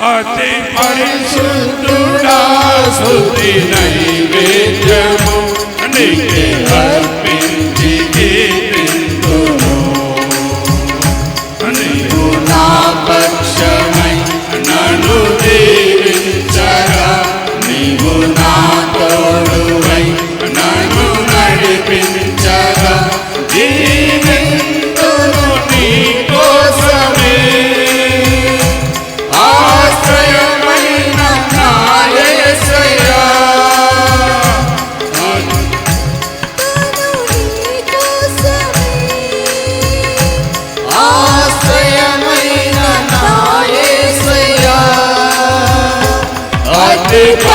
અતિ પરિશુદ્ધુડા સુધી નૈવેદ્યમો નિકે અર્પિત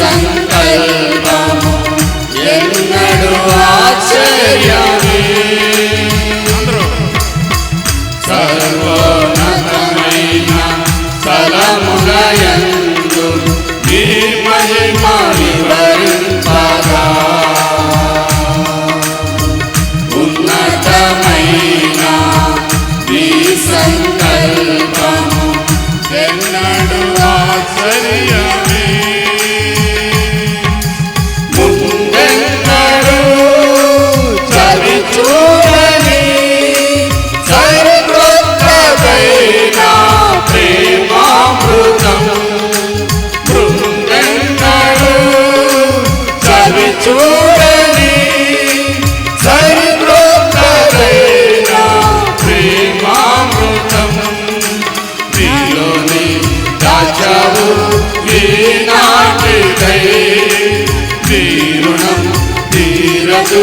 संकल्प నాటికై తీరుణం తీరదు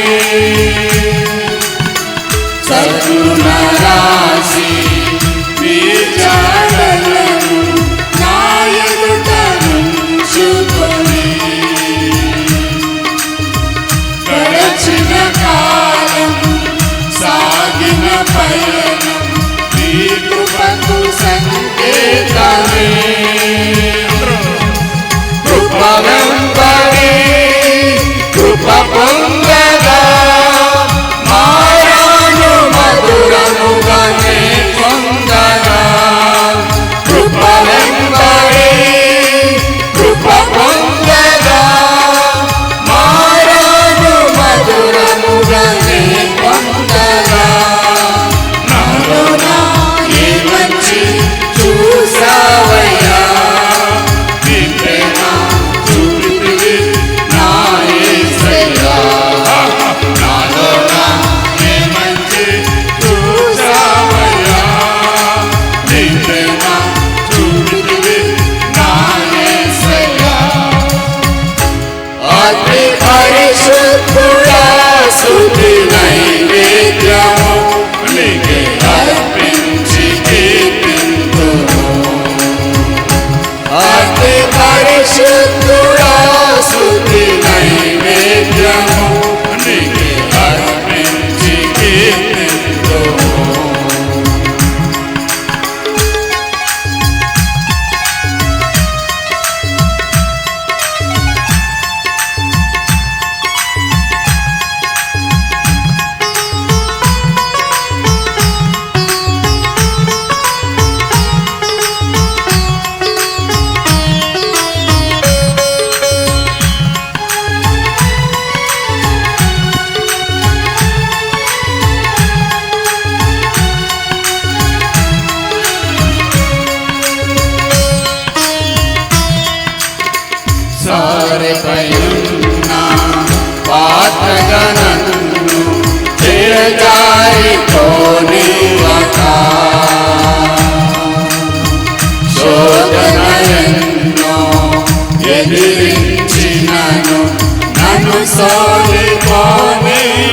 I'm sorry.